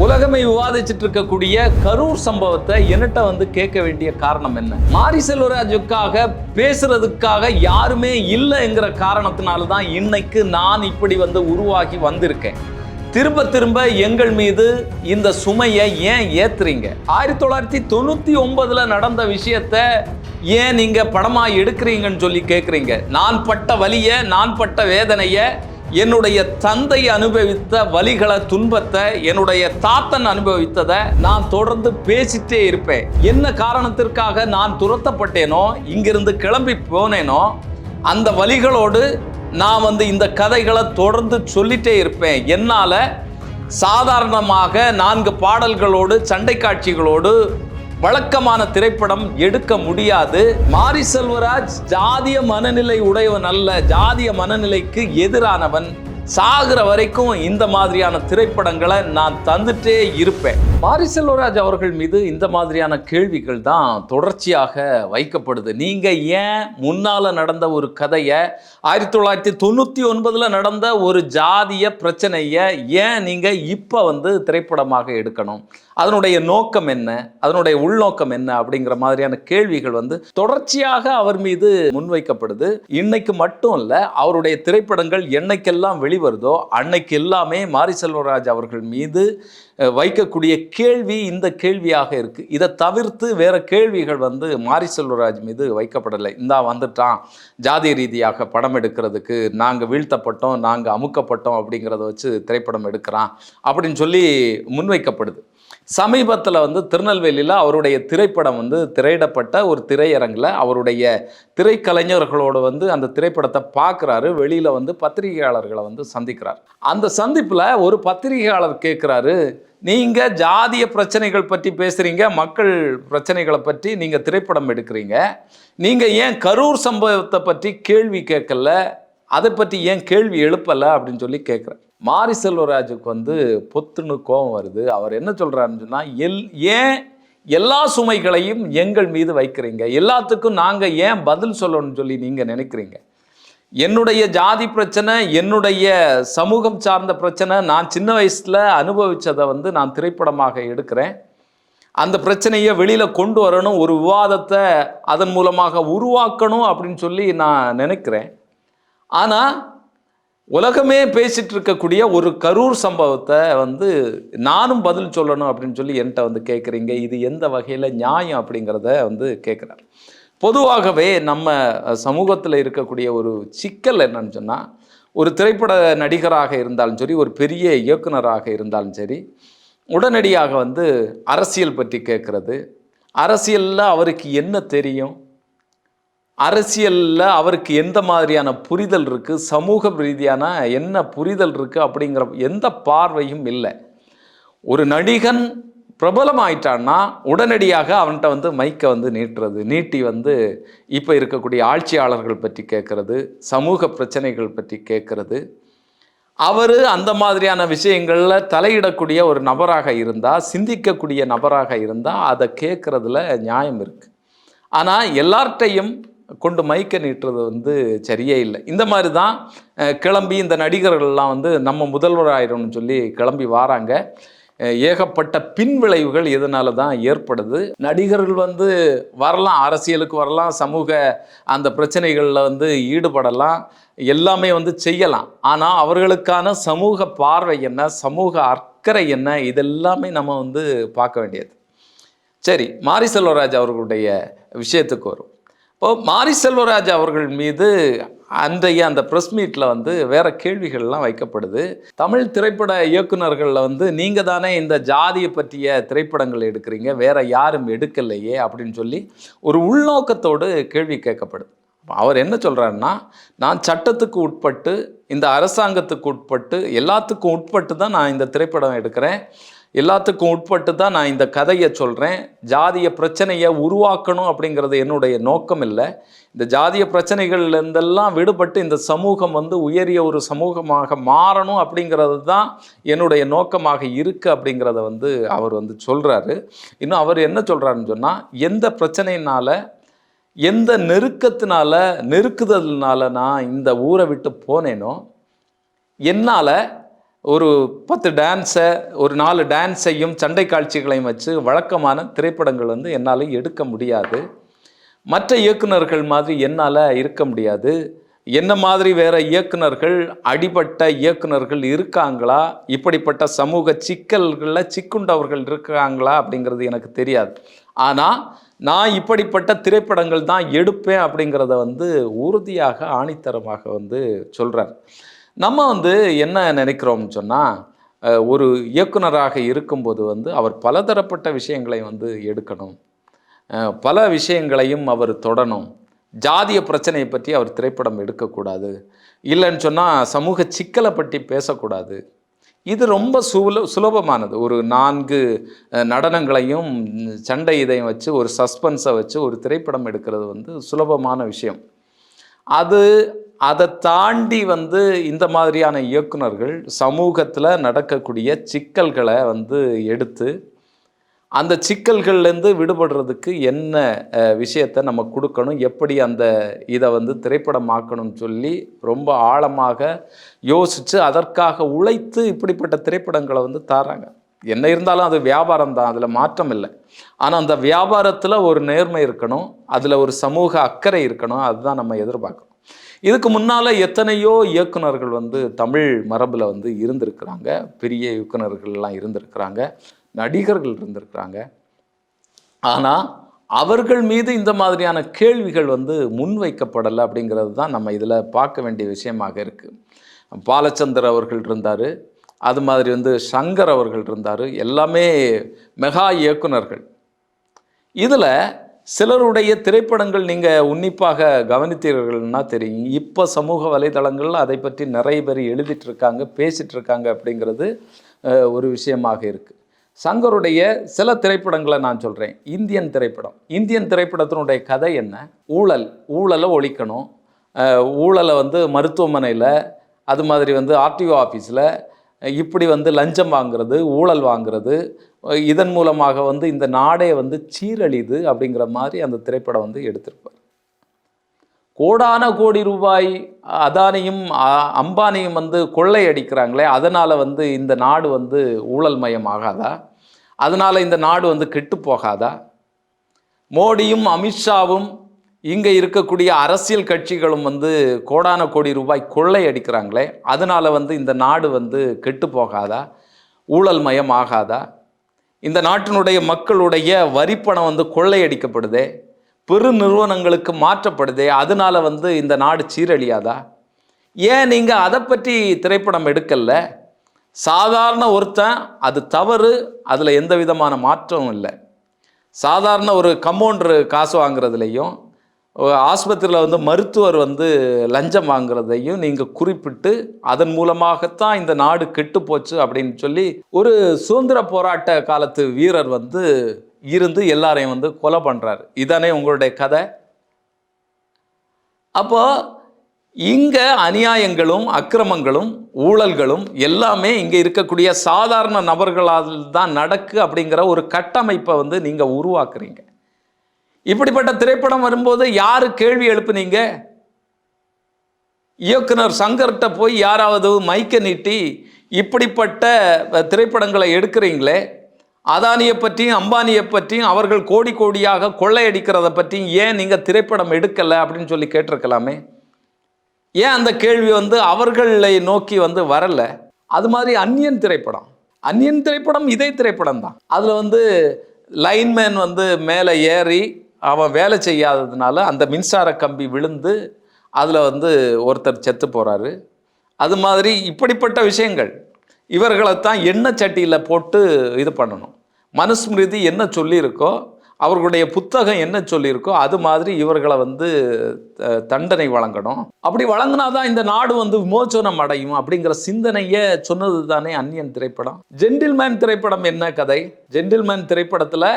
உலகமே விவாதிச்சுட்டு இருக்கக்கூடிய கரூர் சம்பவத்தை என்னட்ட வந்து கேட்க வேண்டிய காரணம் என்ன? மாரி செல்வராஜுக்காக பேசுறதுக்காக யாருமே இல்லைங்கிற காரணத்தினால தான் இன்னைக்கு நான் இப்படி வந்து உருவாகி வந்திருக்கேன். திரும்ப திரும்ப எங்கள் மீது இந்த சுமையை ஏன் ஏத்துறீங்க? ஆயிரத்தி தொள்ளாயிரத்தி தொண்ணூத்தி ஒன்பதுல நடந்த விஷயத்த ஏன் நீங்க படமா எடுக்கிறீங்கன்னு சொல்லி கேட்குறீங்க நான் பட்ட வலிய நான் பட்ட வேதனையை என்னுடைய தந்தை அனுபவித்த வலிகளை துன்பத்தை என்னுடைய தாத்தன் அனுபவித்ததை நான் தொடர்ந்து பேசிட்டே இருப்பேன். என்ன காரணத்திற்காக நான் துரத்தப்பட்டேனோ இங்கிருந்து கிளம்பி போனேனோ அந்த வலிகளோடு நான் வந்து இந்த கதைகளை தொடர்ந்து சொல்லிட்டே இருப்பேன். என்னால் சாதாரணமாக நான்கு பாடல்களோடு சண்டை காட்சிகளோடு வழக்கமான திரைப்படம் எடுக்க முடியாது. மாரி செல்வராஜ் ஜாதிய மனநிலை உடையவன் அல்ல. ஜாதிய மனநிலைக்கு எதிரானவன். சாகிற வரைக்கும் இந்த மாதிரியான திரைப்படங்களை நான் தந்துட்டே இருப்பேன். பாரி செல்வராஜ் அவர்கள் மீது இந்த மாதிரியான கேள்விகள் தான் தொடர்ச்சியாக வைக்கப்படுது. நீங்கள் ஏன் முன்னால் நடந்த ஒரு கதையை ஆயிரத்தி தொள்ளாயிரத்தி தொண்ணூற்றி ஒன்பதில் நடந்த ஒரு ஜாதிய பிரச்சனையை ஏன் நீங்கள் இப்போ வந்து திரைப்படமாக எடுக்கணும்? அதனுடைய நோக்கம் என்ன? அதனுடைய உள்நோக்கம் என்ன? அப்படிங்கிற மாதிரியான கேள்விகள் வந்து தொடர்ச்சியாக அவர் மீது முன்வைக்கப்படுது. இன்னைக்கு மட்டும் இல்லை அவருடைய திரைப்படங்கள் என்னைக்கெல்லாம் வெளி வெளிவருதோ அன்னைக்கு எல்லாமே மாரி செல்வராஜ் அவர்கள் மீது வைக்கக்கூடிய கேள்வி இந்த கேள்வியாக இருக்கு. இதை தவிர்த்து வேறு கேள்விகள் வந்து மாரி செல்வராஜ் மீது வைக்கப்படலை. இந்தா வந்துட்டான் ஜாதி ரீதியாக படம் எடுக்கிறதுக்கு நாங்கள் வீழ்த்தப்பட்டோம் நாங்கள் அமுக்கப்பட்டோம் அப்படிங்கிறத வச்சு திரைப்படம் எடுக்கிறான் அப்படின்னு சொல்லி முன்வைக்கப்படுது. சமீபத்தில் வந்து திருநெல்வேலியில் அவருடைய திரைப்படம் வந்து திரையிடப்பட்ட ஒரு திரையரங்கில் அவருடைய திரைக்கலைஞர்களோடு வந்து அந்த திரைப்படத்தை பார்க்குறாரு. வெளியில் வந்து பத்திரிகையாளர்களை வந்து சந்திக்கிறார். அந்த சந்திப்பில் ஒரு பத்திரிகையாளர் கேட்குறாரு நீங்கள் ஜாதிய பிரச்சனைகள் பற்றி பேசுகிறீங்க மக்கள் பிரச்சனைகளை பற்றி நீங்கள் திரைப்படம் எடுக்கிறீங்க. நீங்கள் ஏன் கரூர் சம்பவத்தை பற்றி கேள்வி கேட்கல? அதை பற்றி ஏன் கேள்வி எழுப்பலை? அப்படின்னு சொல்லி கேட்குறேன் மாரி செல்வராஜுக்கு வந்து பொத்துன்னு கோபம் வருது. அவர் என்ன சொல்கிறாருன்னு சொன்னால் எல் ஏன் எல்லா சுமைகளையும் எங்கள் மீது வைக்கிறீங்க? எல்லாத்துக்கும் நாங்கள் ஏன் பதில் சொல்லணும்னு சொல்லி நீங்கள் நினைக்கிறீங்க? என்னுடைய ஜாதி பிரச்சனை என்னுடைய சமூகம் சார்ந்த பிரச்சனை நான் சின்ன வயசில் அனுபவித்ததை வந்து நான் திரைப்படமாக எடுக்கிறேன். அந்த பிரச்சனையை வெளியில் கொண்டு வரணும் ஒரு விவாதத்தை அதன் மூலமாக உருவாக்கணும் அப்படின்னு சொல்லி நான் நினைக்கிறேன். ஆனால் உலகமே பேசிட்டு இருக்கக்கூடிய ஒரு கரூர் சம்பவத்தை வந்து நானும் பதில் சொல்லணும் அப்படின்னு சொல்லி என்கிட்ட வந்து கேட்குறீங்க இது எந்த வகையில் நியாயம் அப்படிங்கிறத வந்து கேட்குறாரு பொதுவாகவே நம்ம சமூகத்தில் இருக்கக்கூடிய ஒரு சிக்கல் என்னன்னு சொன்னால் ஒரு திரைப்பட நடிகராக இருந்தாலும் சரி ஒரு பெரிய இயக்குனராக இருந்தாலும் சரி உடனடியாக வந்து அரசியல் பற்றி கேட்குறது அரசியலில் அவருக்கு என்ன தெரியும்? அரசியலில் அவருக்கு எந்த மாதிரியான புரிதல் இருக்குது சமூக ரீதியான என்ன புரிதல் இருக்குது அப்படிங்கிற எந்த பார்வையும் இல்லை. ஒரு நடிகன் பிரபலமாயிட்டான்னா உடனடியாக அவன்கிட்ட வந்து மைக்கை வந்து நீட்டுறது நீட்டி வந்து இப்போ இருக்கக்கூடிய ஆட்சியாளர்கள் பற்றி கேட்குறது சமூக பிரச்சனைகள் பற்றி கேட்குறது அவர் அந்த மாதிரியான விஷயங்களில் தலையிடக்கூடிய ஒரு நபராக இருந்தால் சிந்திக்கக்கூடிய நபராக இருந்தால் அதை கேட்குறதுல நியாயம் இருக்குது ஆனால் எல்லார்ட்டையும் கொண்டு மைக்க நீட்டுறது வந்து சரியே இல்லை. இந்த மாதிரி தான் கிளம்பி இந்த நடிகர்கள்லாம் வந்து நம்ம முதல்வராயிரம்னு சொல்லி கிளம்பி வாராங்க. ஏகப்பட்ட பின்விளைவுகள் இதனால தான் ஏற்படுது. நடிகர்கள் வந்து வரலாம் அரசியலுக்கு வரலாம் சமூக அந்த பிரச்சனைகளில் வந்து ஈடுபடலாம் எல்லாமே வந்து செய்யலாம். ஆனால் அவர்களுக்கான சமூக பார்வை என்ன சமூக அக்கறை என்ன இதெல்லாமே நம்ம வந்து பார்க்க வேண்டியது. சரி மாரி செல்வராஜ் அவர்களுடைய விஷயத்துக்கு வரும். இப்போ மாரி செல்வராஜ் அவர்கள் மீது அன்றைய அந்த ப்ரெஸ் மீட்டில் வந்து வேற கேள்விகள்லாம் வைக்கப்படுது. தமிழ் திரைப்பட இயக்குனர்களில் வந்து நீங்கள் தானே இந்த ஜாதியை பற்றிய திரைப்படங்கள் எடுக்கிறீங்க வேற யாரும் எடுக்கலையே அப்படின்னு சொல்லி ஒரு உள்நோக்கத்தோடு கேள்வி கேட்கப்படுது. அவர் என்ன சொல்கிறாருன்னா நான் சட்டத்துக்கு உட்பட்டு இந்த அரசாங்கத்துக்கு உட்பட்டு எல்லாத்துக்கும் உட்பட்டு தான் நான் இந்த திரைப்படம் எடுக்கிறேன். எல்லாத்துக்கும் உட்பட்டு தான் நான் இந்த கதையை சொல்கிறேன் ஜாதிய பிரச்சனையை உருவாக்கணும் அப்படிங்கிறது என்னுடைய நோக்கம் இல்லை. இந்த ஜாதிய பிரச்சனைகள்லேருந்தெல்லாம் விடுபட்டு இந்த சமூகம் வந்து உயரிய ஒரு சமூகமாக மாறணும் அப்படிங்கிறது தான் என்னுடைய நோக்கமாக இருக்குது அப்படிங்கிறத வந்து அவர் வந்து சொல்கிறாரு இன்னும் அவர் என்ன சொல்கிறாருன்னு சொன்னால் எந்த பிரச்சனையினால் எந்த நெருக்கத்தினால நெருக்குதல்னால நான் இந்த ஊரை விட்டு போனேனோ என்னால் ஒரு பத்து டான்ஸை ஒரு நாலு டான்ஸையும் சண்டை காட்சிகளையும் வச்சு வழக்கமான திரைப்படங்கள் வந்து என்னால் எடுக்க முடியாது. மற்ற இயக்குனர்கள் மாதிரி என்னால் இருக்க முடியாது. என்ன மாதிரி வேற இயக்குனர்கள் அடிபட்ட இயக்குனர்கள் இருக்காங்களா? இப்படிப்பட்ட சமூக சிக்கல்களில் சிக்குண்டவர்கள் இருக்காங்களா அப்படிங்கிறது எனக்கு தெரியாது. ஆனால் நான் இப்படிப்பட்ட திரைப்படங்கள் தான் எடுப்பேன் அப்படிங்கிறத வந்து உறுதியாக ஆணித்தரமாக வந்து சொல்கிறார் நம்ம வந்து என்ன நினைக்கிறோம்னு சொன்னால் ஒரு இயக்குனராக இருக்கும்போது வந்து அவர் பலதரப்பட்ட விஷயங்களை வந்து எடுக்கணும். பல விஷயங்களையும் அவர் தொடணும். ஜாதிய பிரச்சனையை பற்றி அவர் திரைப்படம் எடுக்கக்கூடாது. இல்லைன்னு சொன்னால் சமூக சிக்கலை பற்றி பேசக்கூடாது. இது ரொம்ப சுல சுலபமானது. ஒரு நான்கு நடனங்களையும் சண்டை இதையும் வச்சு ஒரு சஸ்பென்ஸை வச்சு ஒரு திரைப்படம் எடுக்கிறது வந்து சுலபமான விஷயம். அது அதை தாண்டி வந்து இந்த மாதிரியான இயக்குனர்கள் சமூகத்தில் நடக்கக்கூடிய சிக்கல்களை வந்து எடுத்து அந்த சிக்கல்கள்லேருந்து விடுபடுறதுக்கு என்ன விஷயத்தை நம்ம கொடுக்கணும் எப்படி அந்த இதை வந்து திரைப்படமாக்கணும்னு சொல்லி ரொம்ப ஆழமாக யோசித்து அதற்காக உழைத்து இப்படிப்பட்ட திரைப்படங்களை வந்து தராங்க. என்ன இருந்தாலும் அது வியாபாரம் தான் அதில் மாற்றம் இல்லை. ஆனால் அந்த வியாபாரத்தில் ஒரு நேர்மை இருக்கணும் அதில் ஒரு சமூக அக்கறை இருக்கணும் அதுதான் நம்ம எதிர்பார்க்கணும். இதுக்கு முன்னால் எத்தனையோ இயக்குனர்கள் வந்து தமிழ் மரபில் வந்து இருந்திருக்கிறாங்க. பெரிய இயக்குனர்கள்லாம் இருந்திருக்கிறாங்க. நடிகர்கள் இருந்திருக்கிறாங்க. ஆனால் அவர்கள் மீது இந்த மாதிரியான கேள்விகள் வந்து முன்வைக்கப்படலை அப்படிங்கிறது தான் நம்ம இதில் பார்க்க வேண்டிய விஷயமாக இருக்குது பாலச்சந்தர் அவர்கள் இருந்தார். அது மாதிரி வந்து சங்கர் அவர்கள் இருந்தார். எல்லாமே மெகா இயக்குனர்கள் இதில் சிலருடைய திரைப்படங்கள் நீங்கள் உன்னிப்பாக கவனித்தீர்கள்னா தெரியும். இப்போ சமூக வலைதளங்களில் அதை பற்றி நிறைய பேர் எழுதிட்டுருக்காங்க பேசிகிட்ருக்காங்க அப்படிங்கிறது ஒரு விஷயமாக இருக்குது சங்கருடைய சில திரைப்படங்களை நான் சொல்கிறேன் இந்தியன் திரைப்படம். இந்தியன் திரைப்படத்தினுடைய கதை என்ன? ஊழல். ஊழலை ஒழிக்கணும். ஊழலை வந்து மருத்துவமனையில் அது மாதிரி வந்து ஆர்டிஓ ஆஃபீஸில் இப்படி வந்து லஞ்சம் வாங்குறது ஊழல் வாங்குறது இதன் மூலமாக வந்து இந்த நாடே வந்து சீரழிது அப்படிங்கிற மாதிரி அந்த திரைப்படம் வந்து எடுத்திருப்பார். கோடான கோடி ரூபாய் அதானியும் அம்பானியும் வந்து கொள்ளை அடிக்கிறாங்களே அதனால் வந்து இந்த நாடு வந்து ஊழல் மயம் ஆகாதா அதனால் இந்த நாடு வந்து கெட்டு போகாதா? மோடியும் அமித்ஷாவும் இங்கே இருக்கக்கூடிய அரசியல் கட்சிகளும் வந்து கோடான கோடி ரூபாய் கொள்ளை அடிக்கிறாங்களே அதனால் வந்து இந்த நாடு வந்து கெட்டு போகாதா? ஊழல் மயம் ஆகாதா? இந்த நாட்டினுடைய மக்களுடைய வரிப்பணம் வந்து கொள்ளையடிக்கப்படுதே பெரு நிறுவனங்களுக்கு மாற்றப்படுதே? அதனால வந்து இந்த நாடு சீரழியாதா? ஏன் நீங்கள் அதை பற்றி திரைப்படம் எடுக்கல? சாதாரண ஒருத்தன் அது தவறு அதில் எந்த விதமான மாற்றமும் இல்லை. சாதாரண ஒரு கம்பவுண்டர் காசு வாங்குறதுலையும் ஆஸ்பத்திரியில் வந்து மருத்துவர் வந்து லஞ்சம் வாங்குறதையும் நீங்கள் குறிப்பிட்டு அதன் மூலமாகத்தான் இந்த நாடு கெட்டு போச்சு அப்படின்னு சொல்லி ஒரு சுதந்திர போராட்ட காலத்து வீரர் வந்து இருந்து எல்லாரையும் வந்து கொலை பண்ணுறாரு இதானே உங்களுடைய கதை? அப்போ இங்கே அநியாயங்களும் அக்கிரமங்களும் ஊழல்களும் எல்லாமே இங்கே இருக்கக்கூடிய சாதாரண நபர்களால் தான் நடக்கு அப்படிங்கிற ஒரு கட்டமைப்பை வந்து நீங்கள் உருவாக்குறீங்க. இப்படிப்பட்ட திரைப்படம் வரும்போது யாரு கேள்வி எழுப்புனீங்க? இயக்குனர் சங்கர்கிட்ட போய் யாராவது மைக்கை நீட்டி இப்படிப்பட்ட திரைப்படங்களை எடுக்கிறீங்களே அதானியை பற்றியும் அம்பானியை பற்றியும் அவர்கள் கோடி கோடியாக கொள்ளையடிக்கிறத பற்றியும் ஏன் நீங்கள் திரைப்படம் எடுக்கலை? அப்படின்னு சொல்லி கேட்டிருக்கலாமே. ஏன் அந்த கேள்வி வந்து அவர்களை நோக்கி வந்து வரலை? அது மாதிரி அந்நியன் திரைப்படம். அந்நியன் திரைப்படம் இதே திரைப்படம் தான் அதில் வந்து லைன்மேன் வந்து மேலே ஏறி அவன் வேலை செய்யாததுனால அந்த மின்சார கம்பி விழுந்து அதில் வந்து ஒருத்தர் செத்து போகிறாரு அது மாதிரி இப்படிப்பட்ட விஷயங்கள். இவர்களைத்தான் எண்ணெய் சட்டியில் போட்டு இது பண்ணணும். மனுஸ்மிருதி என்ன சொல்லியிருக்கோ அவர்களுடைய புத்தகம் என்ன சொல்லியிருக்கோ அது மாதிரி இவர்களை வந்து தண்டனை வழங்கணும். அப்படி வழங்கினாதான் இந்த நாடு வந்து விமோச்சனம் அடையும் அப்படிங்கிற சிந்தனையை சொன்னது தானே அந்நியன் திரைப்படம். ஜென்டில்மேன் திரைப்படம் என்ன கதை? ஜென்டில்மேன் திரைப்படத்தில்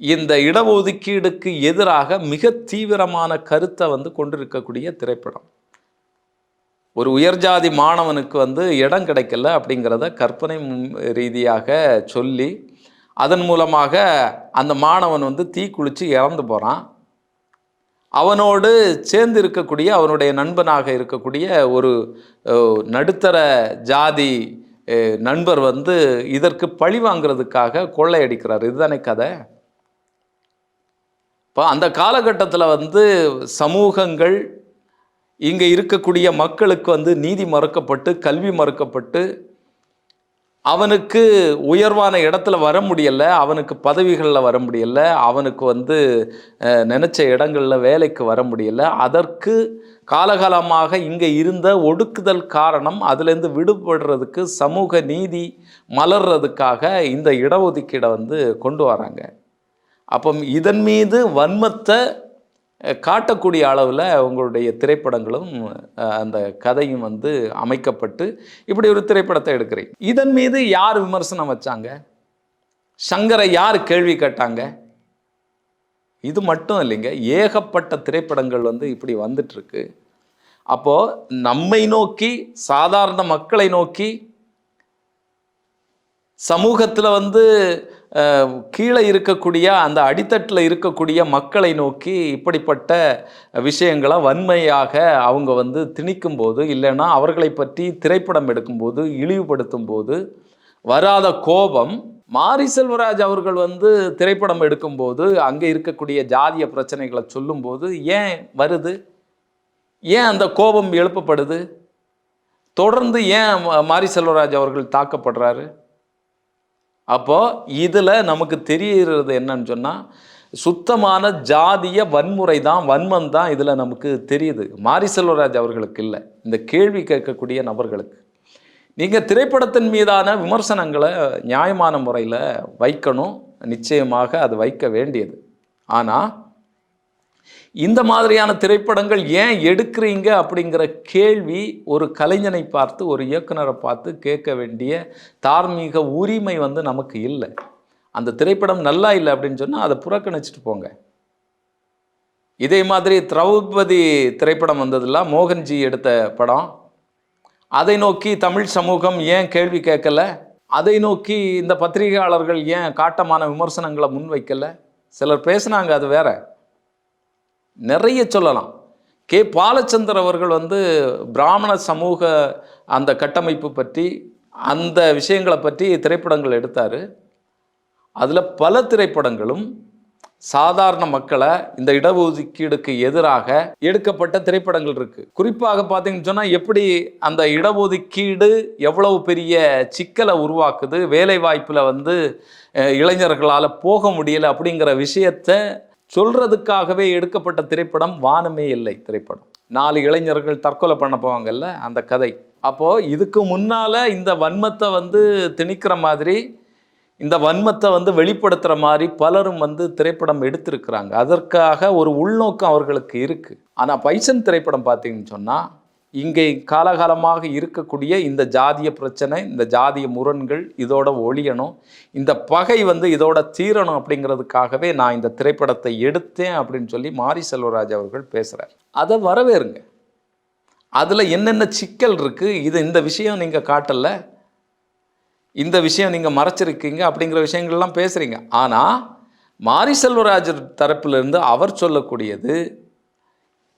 இந்த இடஒதுக்கீடுக்கு எதிராக மிக தீவிரமான கருத்தை வந்து கொண்டிருக்கக்கூடிய திரைப்படம். ஒரு உயர்ஜாதி மாணவனுக்கு வந்து இடம் கிடைக்கல அப்படிங்கிறத கற்பனை ரீதியாக சொல்லி அதன் மூலமாக அந்த மாணவன் வந்து தீ இறந்து போகிறான் அவனோடு சேர்ந்து இருக்கக்கூடிய அவனுடைய நண்பனாக இருக்கக்கூடிய ஒரு நடுத்தர ஜாதி நண்பர் வந்து இதற்கு பழி வாங்குறதுக்காக கொள்ளையடிக்கிறார். இதுதானே கதை? இப்போ அந்த காலகட்டத்தில் வந்து சமூகங்கள் இங்கே இருக்கக்கூடிய மக்களுக்கு வந்து நீதி மறுக்கப்பட்டு கல்வி மறுக்கப்பட்டு அவனுக்கு உயர்வான இடத்துல வர முடியல அவனுக்கு பதவிகளில் வர முடியல அவனுக்கு வந்து நினச்ச இடங்களில் வேலைக்கு வர முடியல. அதற்கு காலகாலமாக இங்கே இருந்த ஒடுக்குதல் காரணம் அதுலேருந்து விடுபடுறதுக்கு சமூக நீதி மலர்றதுக்காக இந்த இடஒதுக்கீடை வந்து கொண்டு வராங்க. அப்போ இதன் மீது வன்மத்தை காட்டக்கூடிய அளவில் உங்களுடைய திரைப்படங்களும் அந்த கதையும் வந்து அமைக்கப்பட்டு இப்படி ஒரு திரைப்படத்தை எடுக்கிறீங்க. இதன் மீது யார் விமர்சனம் வச்சாங்க? சங்கரை யார் கேள்வி கேட்டாங்க? இது மட்டும் இல்லைங்க ஏகப்பட்ட திரைப்படங்கள் வந்து இப்படி வந்துட்டுருக்கு. அப்போது நம்மை நோக்கி சாதாரண மக்களை நோக்கி சமூகத்தில் வந்து கீழே இருக்கக்கூடிய அந்த அடித்தட்டில் இருக்கக்கூடிய மக்களை நோக்கி இப்படிப்பட்ட விஷயங்களை வன்மையாக அவங்க வந்து திணிக்கும் போது இல்லைன்னா அவர்களை பற்றி திரைப்படம் எடுக்கும்போது இழிவுபடுத்தும் போது வராத கோபம் மாரி செல்வராஜ் அவர்கள் வந்து திரைப்படம் எடுக்கும்போது அங்கே இருக்கக்கூடிய ஜாதிய பிரச்சனைகளை சொல்லும்போது ஏன் வருது? ஏன் அந்த கோபம் எழுப்பப்படுது? தொடர்ந்து ஏன் மாரி செல்வராஜ் அவர்கள் தாக்கப்படுறாரு? அப்போது இதில் நமக்கு தெரிகிறது என்னன்னு சொன்னால் சுத்தமான ஜாதிய வன்முறை தான் வன்மம் தான் இதில் நமக்கு தெரியுது. மாரி செல்வராஜ் அவர்களுக்கு இல்லை. இந்த கேள்வி கேட்கக்கூடிய நபர்களுக்கு. நீங்கள் திரைப்படத்தின் மீதான விமர்சனங்களை நியாயமான முறையில் வைக்கணும். நிச்சயமாக அது வைக்க வேண்டியது. ஆனால் இந்த மாதிரியான திரைப்படங்கள் ஏன் எடுக்கிறீங்க அப்படிங்கிற கேள்வி ஒரு கலைஞனை பார்த்து ஒரு இயக்குனரை பார்த்து கேட்க வேண்டிய தார்மீக உரிமை வந்து நமக்கு இல்லை. அந்த திரைப்படம் நல்லா இல்லை அப்படின்னு சொன்னால் அதை புறக்கணிச்சிட்டு போங்க. இதே மாதிரி திரௌபதி திரைப்படம் வந்ததில்ல மோகன்ஜி எடுத்த படம் அதை நோக்கி தமிழ் சமூகம் ஏன் கேள்வி கேட்கல? அதை நோக்கி இந்த பத்திரிகையாளர்கள் ஏன் காட்டமான விமர்சனங்களை முன்வைக்கலை? சிலர் பேசுனாங்க அது வேற. நிறைய சொல்லலாம். கே. பாலச்சந்தர் அவர்கள் வந்து பிராமண சமூக அந்த கட்டமைப்பு பற்றி அந்த விஷயங்களை பற்றி திரைப்படங்கள் எடுத்தார். அதில் பல திரைப்படங்களும் சாதாரண மக்களை இந்த இடஒதுக்கீடுக்கு எதிராக எடுக்கப்பட்ட திரைப்படங்கள் இருக்குது குறிப்பாக பார்த்தீங்கன்னு சொன்னால் எப்படி அந்த இடஒதுக்கீடு எவ்வளவு பெரிய சிக்கலை உருவாக்குது வேலை வாய்ப்பில் வந்து இளைஞர்களால் போக முடியல அப்படிங்கிற விஷயத்தை சொல்றதுக்காகவே எடுக்கப்பட்ட திரைப்படம் வானமே இல்லை திரைப்படம். நாலு இளைஞர்கள் தற்கொலை பண்ண போவாங்கல்ல அந்த கதை. அப்போது இதுக்கு முன்னால இந்த வன்மத்தை வந்து திணிக்கிற மாதிரி இந்த வன்மத்தை வந்து வெளிப்படுத்துகிற மாதிரி பலரும் வந்து திரைப்படம் எடுத்திருக்கிறாங்க. அதற்காக ஒரு உள்நோக்கம் அவர்களுக்கு இருக்குது ஆனால் பைசன் திரைப்படம் பார்த்தீங்கன்னு சொன்னால் இங்கே காலகாலமாக இருக்கக்கூடிய இந்த ஜாதிய பிரச்சனை இந்த ஜாதிய முரண்கள் இதோட ஒழியணும். இந்த பகை வந்து இதோட தீரணும் அப்படிங்கிறதுக்காகவே நான் இந்த திரைப்படத்தை எடுத்தேன் அப்படின்னு சொல்லி மாரி செல்வராஜ் அவர்கள் பேசுகிறார் அதை வரவேறுங்க. அதில் என்னென்ன சிக்கல் இருக்குது இது இந்த விஷயம் நீங்கள் காட்டலை. இந்த விஷயம் நீங்கள் மறைச்சிருக்கீங்க அப்படிங்கிற விஷயங்கள்லாம் பேசுகிறீங்க ஆனால் மாரி செல்வராஜர் தரப்பிலிருந்து அவர் சொல்லக்கூடியது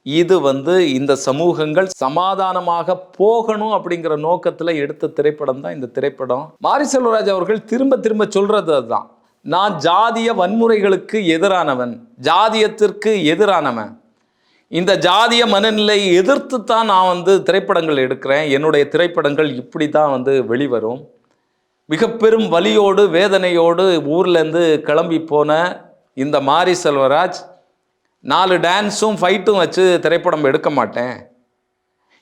இது வந்து இந்த சமூகங்கள் சமாதானமாக போகணும் அப்படிங்கிற நோக்கத்தில் எடுத்த திரைப்படம் தான் இந்த திரைப்படம். மாரி செல்வராஜ் அவர்கள் திரும்ப திரும்ப சொல்றது அதுதான். நான் ஜாதிய வன்முறைகளுக்கு எதிரானவன் ஜாதியத்திற்கு எதிரானவன். இந்த ஜாதிய மனநிலையை எதிர்த்து தான் நான் வந்து திரைப்படங்கள் எடுக்கிறேன். என்னுடைய திரைப்படங்கள் இப்படி தான் வந்து வெளிவரும். மிக பெரும் வலியோடு வேதனையோடு ஊர்லேருந்து கிளம்பி போன இந்த மாரி செல்வராஜ் நாலு டான்ஸும் ஃபைட்டும் வச்சு திரைப்படம் எடுக்க மாட்டேன்.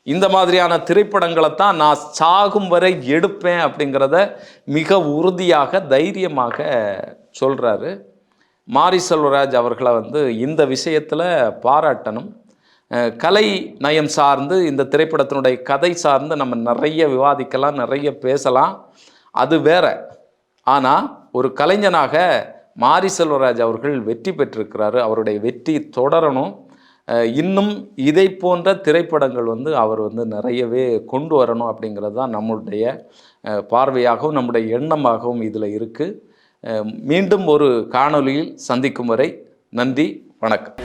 இந்த மாதிரியான திரைப்படங்களை தான் நான் சாகும் வரை எடுப்பேன் அப்படிங்கிறத மிக உறுதியாக தைரியமாக சொல்கிறாரு மாரி செல்வராஜ் அவர்களை வந்து இந்த விஷயத்தில் பாராட்டணும். கலை நயம் சார்ந்து இந்த திரைப்படத்தினுடைய கதை சார்ந்து நம்ம நிறைய விவாதிக்கலாம் நிறைய பேசலாம். அது வேற. ஆனால் ஒரு கலைஞனாக மாரி செல்வராஜ் அவர்கள் வெற்றி பெற்றிருக்கிறாரு. அவருடைய வெற்றி தொடரணும். இன்னும் இதை போன்ற திரைப்படங்கள் வந்து அவர் வந்து நிறையவே கொண்டு வரணும் அப்படிங்கிறது தான் நம்மளுடைய பார்வையாகவும் நம்முடைய எண்ணமாகவும் இதில் இருக்குது மீண்டும் ஒரு காணொலியில் சந்திக்கும் வரை நன்றி வணக்கம்.